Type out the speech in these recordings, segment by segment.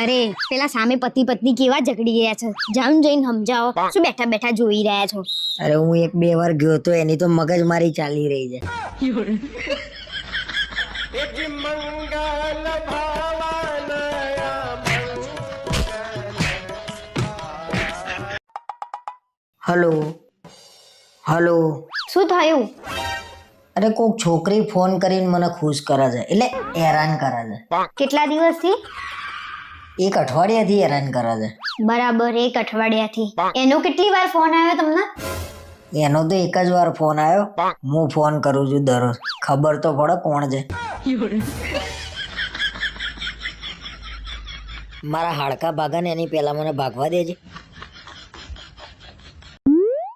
અરે પેલા સામે પતિ પત્ની કેવા ઝઘડી ગયા છે. જાઉં જઈને સમજાવો શું બેઠા બેઠા જોઈ રહ્યા છો? અરે હું એક બે વાર ગયો તો એની તો મગજ મારી ચાલી રહી છે. Hello hello. શું થયું? અરે કોક છોકરી ફોન કરીને મને ખુશ કરે છે. એટલે હેરાન કરે છે. કેટલા દિવસથી? એક અઠવાડિયાથી હેરાન કરે છે. બરાબર એક અઠવાડિયાથી. એનો કેટલી વાર ફોન આવ્યો તમને? એનો તો એક જ વાર ફોન આવ્યો. હું. ફોન કરું છું દરરોજ. ખબર તો પડે કોણ છે. મારા હાડકા ભાગા ને એની પહેલા મને ભાગવા દેજે.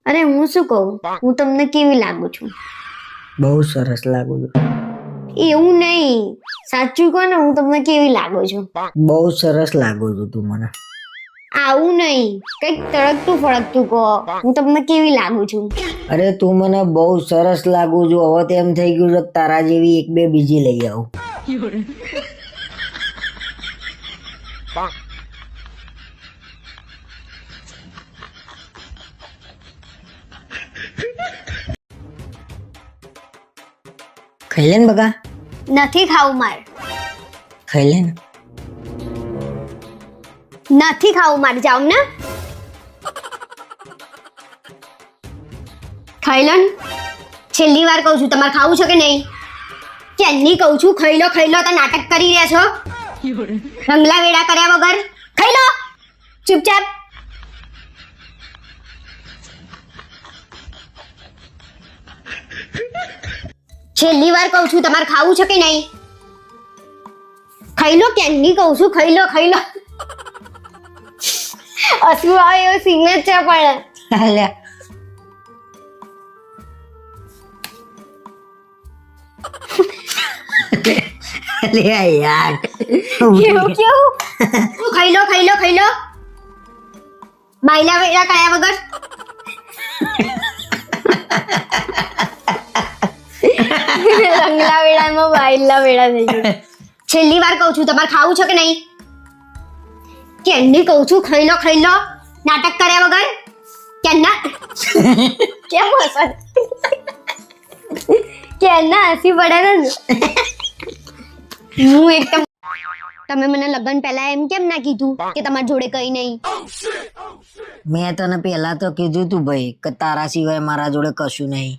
અરે હું શું કહું? હું તમને કેવી લાગુ છું? બહુ સરસ લાગુ છું. એવું નહીં. સાચું કહો ને હું તમને કેવી લાગુ છું? બહુ સરસ લાગુ છું તું મને. આવું નહીં. કંઈક તડકતું ફળકતું કહો. હું તમને કેવી લાગુ છું? અરે તું મને બહુ સરસ લાગુ છું. હવે તો એમ થઈ ગયું છે કે તારા જેવી એક બે બીજી લઈ આવું. ખાઈ લે ને બગા? નથી ખાવું મારે. ખાઈ લે ને નથી ખાવું મારે જાઉં ને. ખાઈ લો છેલ્લી વાર કહું છું તમારે ખાવું છે કે નહીં? ક્યાંની કહું છું ખાઈ લો ખાઈ લો તો નાટક કરી રહ્યા છો. રંગલા વેડા કર્યા વગર. ખાઈ લો ચૂપચાપ. છેલ્લી વાર કહું છું તમારે ખાવું છે કે નહીં? ખાઈ લો કેન્ડી કહું છું ખાઈ લો ખાઈ લો હસવું આવે એવો સીન જ છે પણ. અલ્યા અલ્યા યાર. કેવું કેવું? ખાઈ લો ખાઈ લો ખાઈ લો બાયલા વેડા કયા વગર. રંગલા વેડામાં બાયલા વેળા થઈ ગયા છેલ્લી વાર કહું છું તમારે ખાવું છે કે નહીં? કેમની કહું છું ખાઈ લો ખાઈ લો. નાટક કર્યા વગર? કેમના કેમ હસો કેમના હસી પડે ને? હું એકદમ તમે મને લગ્ન પહેલા એમ કેમ ના કીધું કે તમારી જોડે કઈ નહીં? મેં તને પહેલા તો કીધું તું ભાઈ કે તારા સિવાય મારા જોડે કશું નહીં.